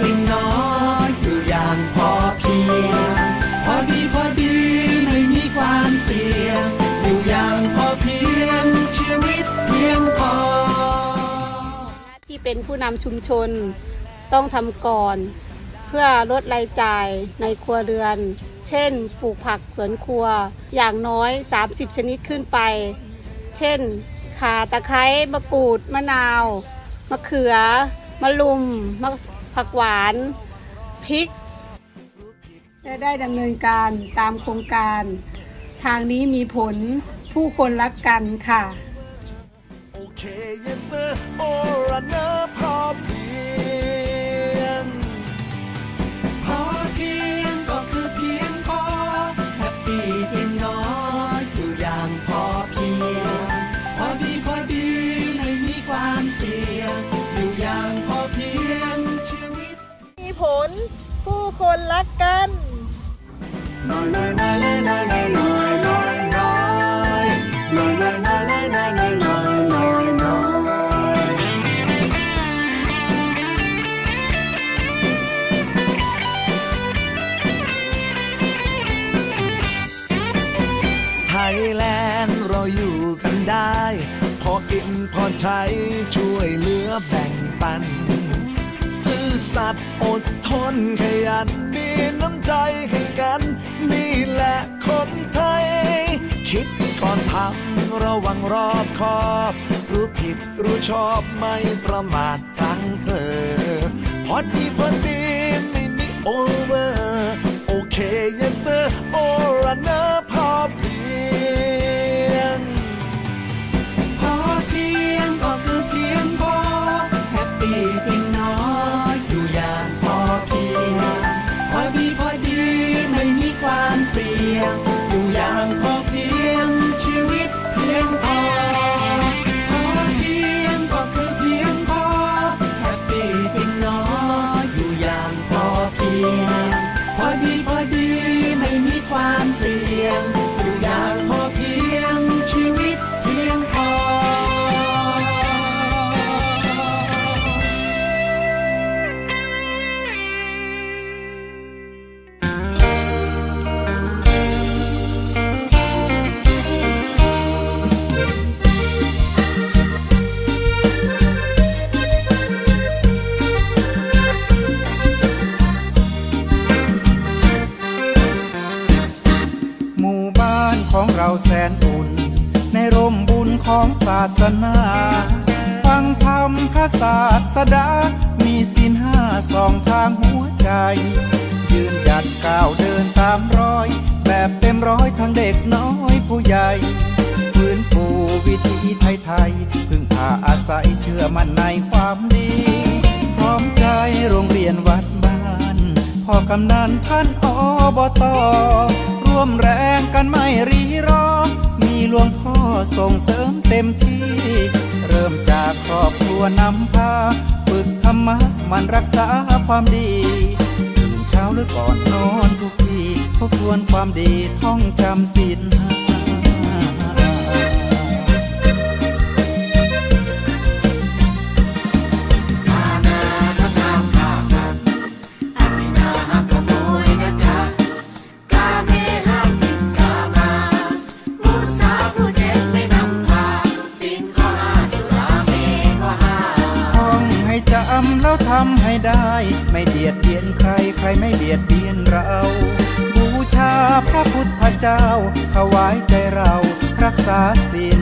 ถึงน้อยอยู่อย่างพอเพียง พอดีพอดีไม่มีความเสี่ยง อยู่อย่างพอเพียง ชีวิตเพียงพอ ที่เป็นผู้นำชุมชนต้องทำก่อน เพื่อลดรายจ่ายในครัวเรือน เช่น ปลูกผักสวนครัว อย่างน้อย 30 ชนิดขึ้นไป เช่น ข่าตะไคร้มะกรูด มะนาว มะเขือ มะลุมมะ ผักหวานพริกจะได้ดำเนินการตามโครงการ ทางนี้มีผลผู้คนรักกันค่ะ Okay, ดีพอดีไม่มีความเสีย น ผู้คนรักกันไทยแลนด์เราอยู่กันได้ พอกินพอใช้ช่วยเหลือแบ่งปัน อดทนขยันมีน้ำใจให้กัน นี่แหละคนไทย คิดก่อนทำระวังรอบคอบ รู้ผิดรู้ชอบไม่ประมาทพลั้งเผลอพอดีพอดีไม่มีโอเวอร์ โอเค yes sir โอ You. านของเราแสนอุ่น ในร่มบุญของศาสนาฟังธรรมพระศาสดา มีศีลห้าสองทางหัวใจ ยืนหยัดก้าวเดินตามรอย แบบเต็มร้อยทั้งเด็กน้อยผู้ใหญ่ฟื้นฟูวิถีไทยไทยๆพึ่งพาอาศัยเชื่อมั่นในความดี พร้อมใจโรงเรียนวัดบ้านพ่อกำนันท่านอบต ร่วมแรงกันไม่รีรอ มีหลวงพ่อส่งเสริมเต็มที่ เริ่มจากครอบครัวนำพา ฝึกธรรมะมันรักษาความดีตื่นเช้าหรือก่อนนอนทุกทีทบทวนความดีท่องจำศีลห้าำแล้วทำให้ได้ ไม่เบียดเบียนใครใครไม่เบียดเบียนเรา บูชาพระพุทธเจ้าถวายใจเรารักษาศีล